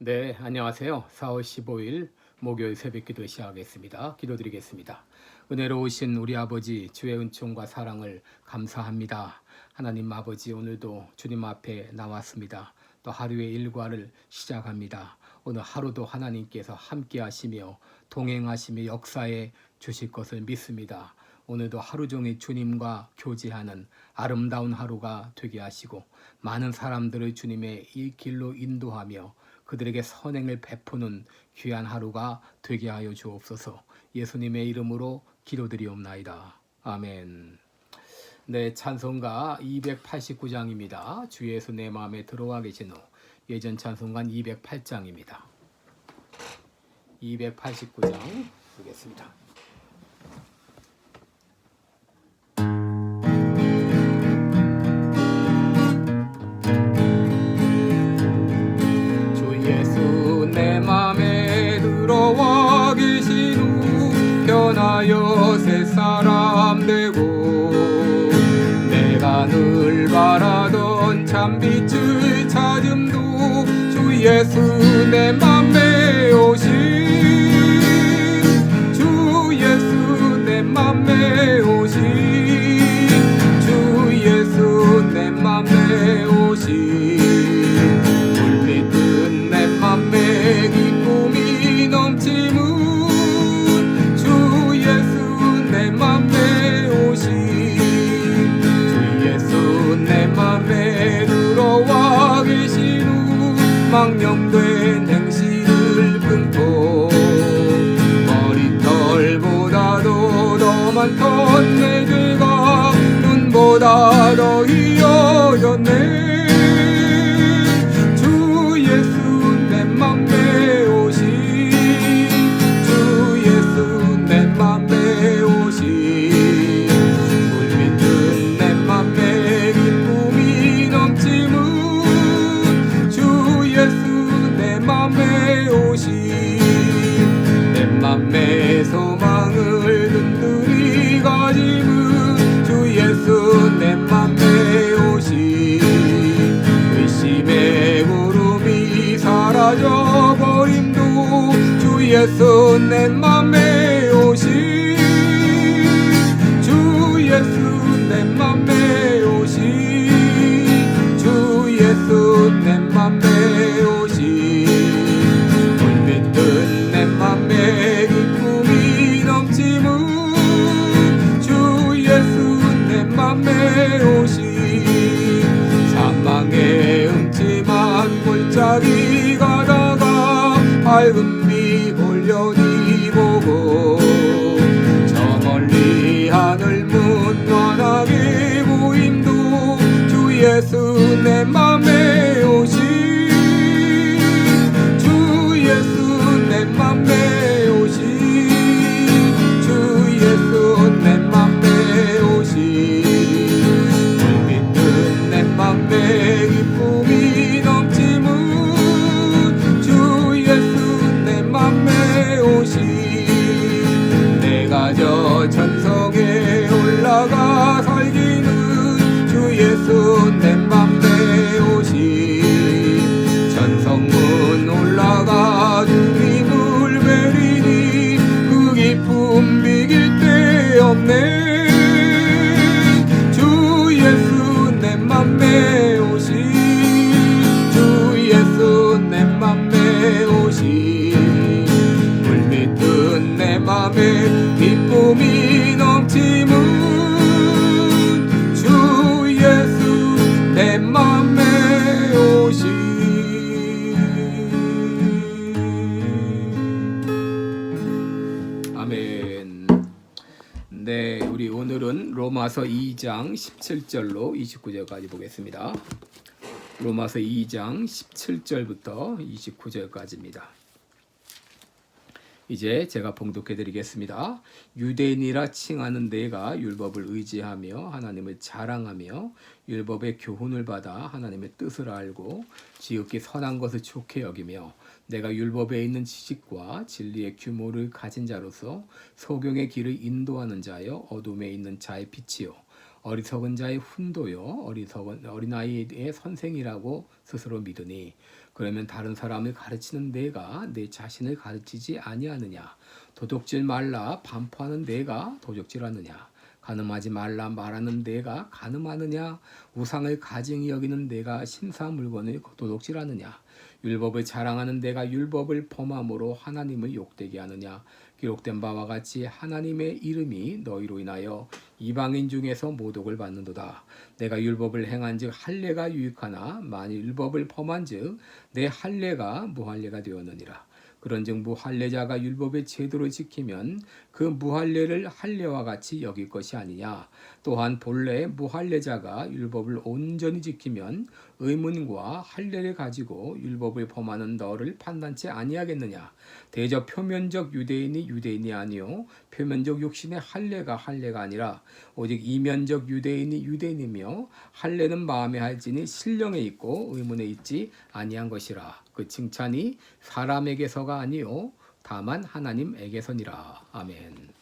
네, 안녕하세요. 4월 15일 목요일 새벽 기도 시작하겠습니다. 기도드리겠습니다. 은혜로우신 우리 아버지 주의 은총과 사랑을 감사합니다. 하나님 아버지 오늘도 주님 앞에 나왔습니다. 또 하루의 일과를 시작합니다. 오늘 하루도 하나님께서 함께 하시며 동행하시며 역사에 주실 것을 믿습니다. 오늘도 하루 종일 주님과 교제하는 아름다운 하루가 되게 하시고 많은 사람들을 주님의 이 길로 인도하며 그들에게 선행을 베푸는 귀한 하루가 되게 하여 주옵소서. 예수님의 이름으로 기도드리옵나이다. 아멘. 네, 찬송가 289장입니다. 주 예수 내 마음에 들어와 계신 후 예전 찬송가 208장입니다. 289장 보겠습니다. 주 예수 죄가 눈보다 더 희어졌네 예수 내 맘에 오신 주 예수 내 맘에 오신 주 예수 내 맘에 오신. 물밑은 내 맘에 기쁨이 넘치는 주 예수 내 맘에 오신. 사망의 음침한 골짜기 가다가 밝은 로마서 2장 17절로 29절까지 보겠습니다. 로마서 2장 17절부터 29절까지입니다. 이제 제가 봉독해 드리겠습니다. 유대인이라 칭하는 내가 율법을 의지하며 하나님을 자랑하며 율법의 교훈을 받아 하나님의 뜻을 알고 지극히 선한 것을 좋게 여기며 내가 율법에 있는 지식과 진리의 규모를 가진 자로서 소경의 길을 인도하는 자여 어둠에 있는 자의 빛이요 어리석은 자의 훈도요 어리석은 어린아이의 선생이라고 스스로 믿으니 그러면 다른 사람을 가르치는 내가 내 자신을 가르치지 아니하느냐? 도둑질 말라 반포하는 내가 도적질하느냐? 가늠하지 말라 말하는 내가 가늠하느냐? 우상을 가증히 여기는 내가 신사 물건을 도둑질하느냐? 율법을 자랑하는 내가 율법을 범함으로 하나님을 욕되게 하느냐? 기록된 바와 같이 하나님의 이름이 너희로 인하여 이방인 중에서 모독을 받는도다. 내가 율법을 행한즉 할례가 유익하나 만일 율법을 범한즉 내 할례가 무할례가 되었느니라. 그런즉 무할례자가 율법의 제도를 지키면 그 무할례를 할례와 같이 여길 것이 아니냐. 또한 본래 무할례자가 율법을 온전히 지키면 의문과 할례를 가지고 율법을 범하는 너를 판단치 아니하겠느냐. 대저 표면적 유대인이 유대인이 아니요 표면적 육신의 할례가 할례가 아니라 오직 이면적 유대인이 유대인이며 할례는 마음에 할지니 신령에 있고 의문에 있지 아니한 것이라. 그 칭찬이 사람에게서가 아니요 다만 하나님에게서니라. 아멘.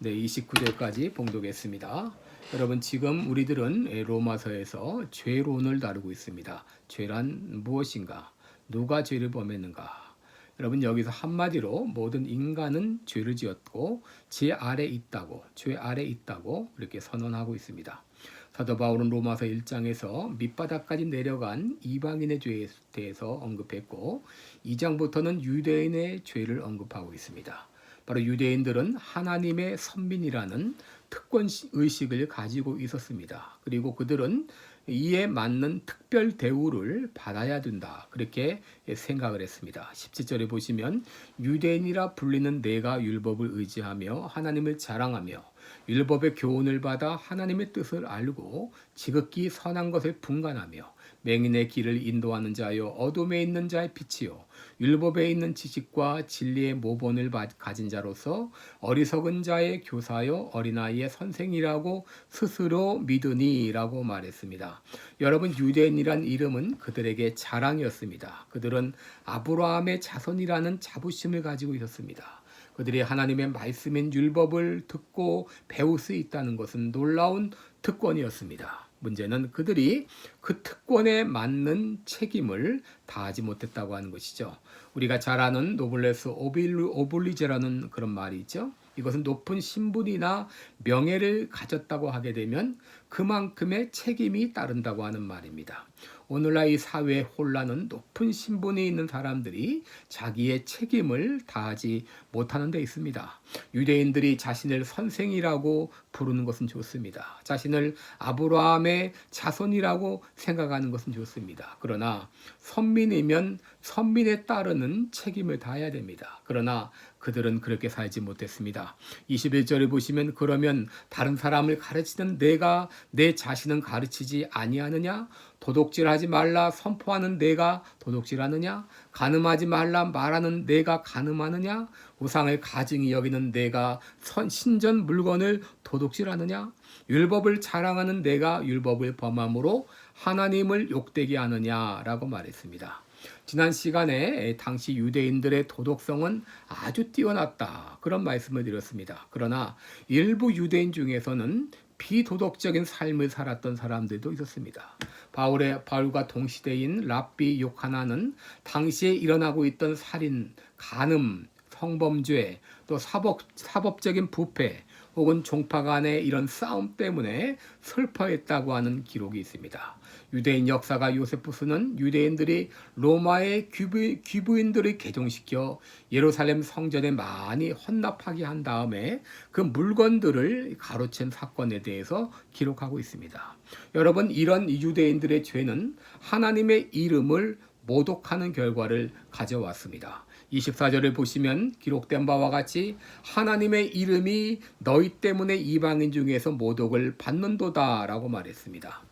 네, 29절까지 봉독했습니다. 여러분 지금 우리들은 로마서에서 죄론을 다루고 있습니다. 죄란 무엇인가? 누가 죄를 범했는가? 여러분 여기서 한마디로 모든 인간은 죄를 지었고 죄 아래 있다고 죄 아래 있다고 이렇게 선언하고 있습니다. 사도 바울은 로마서 1장에서 밑바닥까지 내려간 이방인의 죄에 대해서 언급했고 2장부터는 유대인의 죄를 언급하고 있습니다. 바로 유대인들은 하나님의 선민이라는 특권 의식을 가지고 있었습니다. 그리고 그들은 이에 맞는 특별 대우를 받아야 된다. 그렇게 생각을 했습니다. 17절에 보시면 유대인이라 불리는 내가 율법을 의지하며 하나님을 자랑하며 율법의 교훈을 받아 하나님의 뜻을 알고 지극히 선한 것을 분간하며 맹인의 길을 인도하는 자여 어둠에 있는 자의 빛이요 율법에 있는 지식과 진리의 모본을 가진 자로서 어리석은 자의 교사요 어린아이의 선생이라고 스스로 믿으니라고 말했습니다. 여러분 유대인이란 이름은 그들에게 자랑이었습니다. 그들은 아브라함의 자손이라는 자부심을 가지고 있었습니다. 그들이 하나님의 말씀인 율법을 듣고 배울 수 있다는 것은 놀라운 특권이었습니다. 문제는 그들이 그 특권에 맞는 책임을 다하지 못했다고 하는 것이죠. 우리가 잘 아는 노블레스 오블리제라는 그런 말이 있죠. 이것은 높은 신분이나 명예를 가졌다고 하게 되면 그만큼의 책임이 따른다고 하는 말입니다. 오늘날 이 사회 혼란은 높은 신분이 있는 사람들이 자기의 책임을 다하지 못하는 데 있습니다. 유대인들이 자신을 선생이라고 부르는 것은 좋습니다. 자신을 아브라함의 자손이라고 생각하는 것은 좋습니다. 그러나 선민이면 선민에 따르는 책임을 다해야 됩니다. 그러나 그들은 그렇게 살지 못했습니다. 21절에 보시면 그러면 다른 사람을 가르치는 내가 내 자신은 가르치지 아니하느냐? 도둑질하지 말라 선포하는 내가 도둑질하느냐? 가늠하지 말라 말하는 내가 가늠하느냐? 우상을 가증히 여기는 내가 선, 신전 물건을 도둑질하느냐? 율법을 자랑하는 내가 율법을 범함으로 하나님을 욕되게 하느냐라고 말했습니다. 지난 시간에 당시 유대인들의 도덕성은 아주 뛰어났다. 그런 말씀을 드렸습니다. 그러나 일부 유대인 중에서는 비도덕적인 삶을 살았던 사람들도 있었습니다. 바울의 바울과 동시대인 랍비 요하나는 당시에 일어나고 있던 살인, 간음, 성범죄, 또 사법, 사법적인 부패, 혹은 종파 간의 이런 싸움 때문에 슬퍼했다고 하는 기록이 있습니다. 유대인 역사가 요세푸스는 유대인들이 로마의 귀부, 귀부인들을 개종시켜 예루살렘 성전에 많이 헌납하게 한 다음에 그 물건들을 가로챈 사건에 대해서 기록하고 있습니다. 여러분 이런 유대인들의 죄는 하나님의 이름을 모독하는 결과를 가져왔습니다. 24절을 보시면 기록된 바와 같이 하나님의 이름이 너희 때문에 이방인 중에서 모독을 받는도다라고 말했습니다.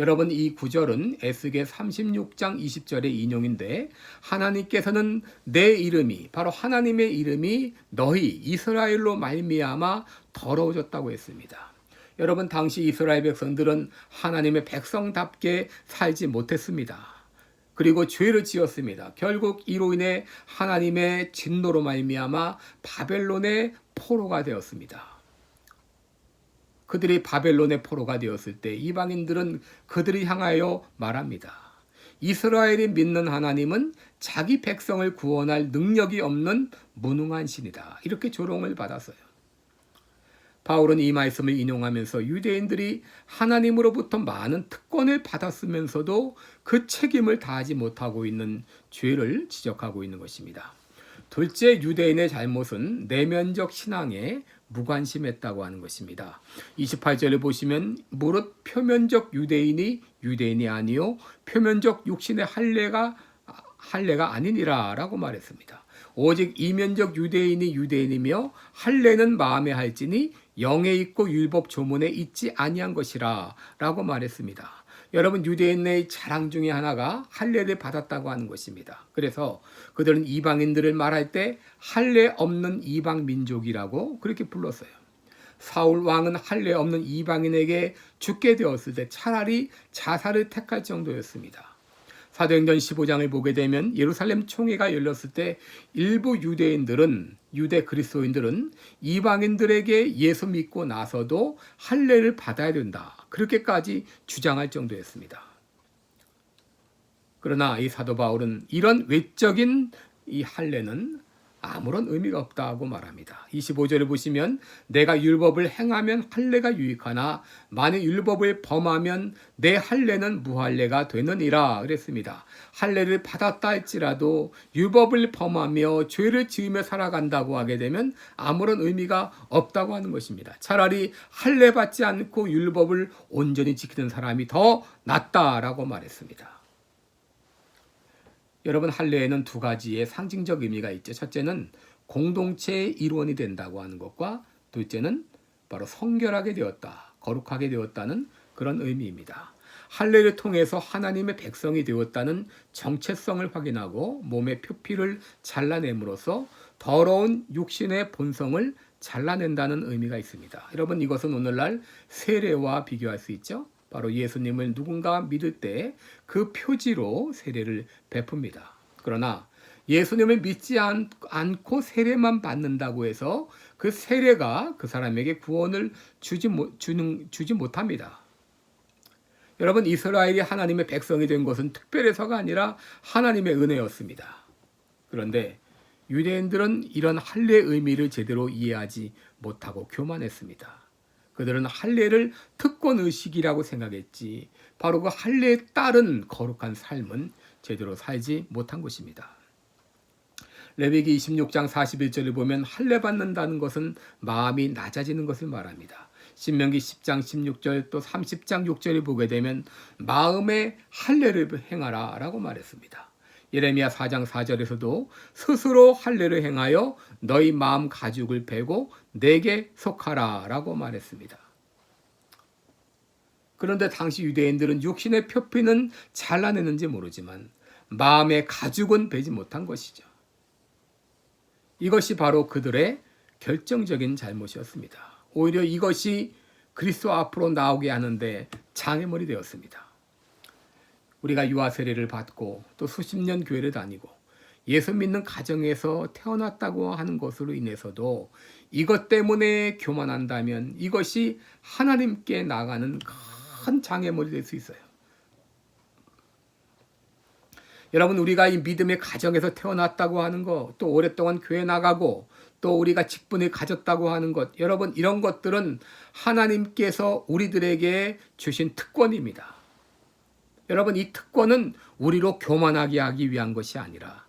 여러분 이 구절은 에스겔 36장 20절의 인용인데 하나님께서는 내 이름이 바로 하나님의 이름이 너희 이스라엘로 말미암아 더러워졌다고 했습니다. 여러분 당시 이스라엘 백성들은 하나님의 백성답게 살지 못했습니다. 그리고 죄를 지었습니다. 결국 이로 인해 하나님의 진노로 말미암아 바벨론의 포로가 되었습니다. 그들이 바벨론의 포로가 되었을 때 이방인들은 그들을 향하여 말합니다. 이스라엘이 믿는 하나님은 자기 백성을 구원할 능력이 없는 무능한 신이다. 이렇게 조롱을 받았어요. 바울은 이 말씀을 인용하면서 유대인들이 하나님으로부터 많은 특권을 받았으면서도 그 책임을 다하지 못하고 있는 죄를 지적하고 있는 것입니다. 둘째 유대인의 잘못은 내면적 신앙에 무관심했다고 하는 것입니다. 28절을 보시면 무릇 표면적 유대인이 유대인이 아니요 표면적 육신의 할례가 할례가 아니니라라고 말했습니다. 오직 이면적 유대인이 유대인이며 할례는 마음에 할지니 영에 있고 율법 조문에 있지 아니한 것이라라고 말했습니다. 여러분 유대인의 자랑 중에 하나가 할례를 받았다고 하는 것입니다. 그래서 그들은 이방인들을 말할 때 할례 없는 이방 민족이라고 그렇게 불렀어요. 사울 왕은 할례 없는 이방인에게 죽게 되었을 때 차라리 자살을 택할 정도였습니다. 사도행전 15장을 보게 되면 예루살렘 총회가 열렸을 때 일부 유대인들은 유대 그리스도인들은 이방인들에게 예수 믿고 나서도 할례를 받아야 된다. 그렇게까지 주장할 정도였습니다. 그러나 이 사도 바울은 이런 외적인 이 할례는 아무런 의미가 없다고 말합니다. 25절을 보시면 내가 율법을 행하면 할례가 유익하나 만일 율법을 범하면 내 할례는 무할례가 되느니라 그랬습니다. 할례를 받았다 할지라도 율법을 범하며 죄를 지으며 살아간다고 하게 되면 아무런 의미가 없다고 하는 것입니다. 차라리 할례 받지 않고 율법을 온전히 지키는 사람이 더 낫다라고 말했습니다. 여러분 할례에는 두 가지의 상징적 의미가 있죠. 첫째는 공동체의 일원이 된다고 하는 것과 둘째는 바로 성결하게 되었다, 거룩하게 되었다는 그런 의미입니다. 할례를 통해서 하나님의 백성이 되었다는 정체성을 확인하고 몸의 표피를 잘라냄으로써 더러운 육신의 본성을 잘라낸다는 의미가 있습니다. 여러분 이것은 오늘날 세례와 비교할 수 있죠. 바로 예수님을 누군가 믿을 때 그 표지로 세례를 베풉니다. 그러나 예수님을 믿지 않, 고 세례만 받는다고 해서 그 세례가 그 사람에게 구원을 주지, 주는, 주지 못합니다. 여러분 이스라엘이 하나님의 백성이 된 것은 특별해서가 아니라 하나님의 은혜였습니다. 그런데 유대인들은 이런 할례 의미를 제대로 이해하지 못하고 교만했습니다. 그들은 할례를 특권 의식이라고 생각했지 바로 그 할례에 따른 거룩한 삶은 제대로 살지 못한 것입니다. 레위기 26장 41절을 보면 할례 받는다는 것은 마음이 낮아지는 것을 말합니다. 신명기 10장 16절 또 30장 6절을 보게 되면 마음의 할례를 행하라라고 말했습니다. 예레미야 4장 4절에서도 스스로 할례를 행하여 너희 마음 가죽을 베고 내게 속하라라고 말했습니다. 그런데 당시 유대인들은 육신의 표피는 잘라내는지 모르지만 마음의 가죽은 베지 못한 것이죠. 이것이 바로 그들의 결정적인 잘못이었습니다. 오히려 이것이 그리스도 앞으로 나오게 하는데 장애물이 되었습니다. 우리가 유아 세례를 받고 또 수십 년 교회를 다니고 예수 믿는 가정에서 태어났다고 하는 것으로 인해서도 이것 때문에 교만한다면 이것이 하나님께 나가는 큰 장애물이 될 수 있어요. 여러분 우리가 이 믿음의 가정에서 태어났다고 하는 것, 또 오랫동안 교회 나가고 또 우리가 직분을 가졌다고 하는 것, 여러분 이런 것들은 하나님께서 우리들에게 주신 특권입니다. 여러분 이 특권은 우리로 교만하게 하기 위한 것이 아니라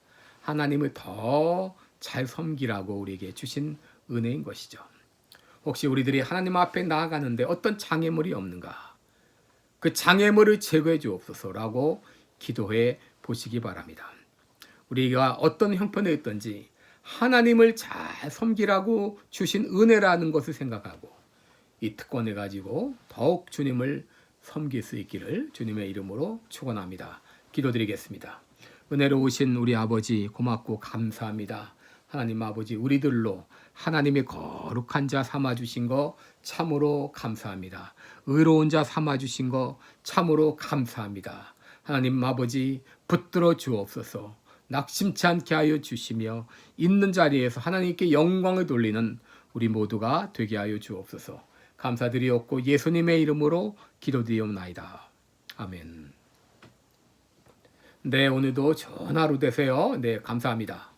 하나님을 더 잘 섬기라고 우리에게 주신 은혜인 것이죠. 혹시 우리들이 하나님 앞에 나아가는데 어떤 장애물이 없는가? 그 장애물을 제거해 주옵소서라고 기도해 보시기 바랍니다. 우리가 어떤 형편에 있든지 하나님을 잘 섬기라고 주신 은혜라는 것을 생각하고 이 특권을 가지고 더욱 주님을 섬길 수 있기를 주님의 이름으로 축원합니다. 기도드리겠습니다. 은혜로우신 우리 아버지 고맙고 감사합니다. 하나님 아버지 우리들로 하나님의 거룩한 자 삼아 주신 거 참으로 감사합니다. 의로운 자 삼아 주신 거 참으로 감사합니다. 하나님 아버지 붙들어 주옵소서. 낙심치 않게 하여 주시며 있는 자리에서 하나님께 영광을 돌리는 우리 모두가 되게 하여 주옵소서. 감사드리옵고 예수님의 이름으로 기도드리옵나이다. 아멘. 네, 오늘도 좋은 하루 되세요. 네, 감사합니다.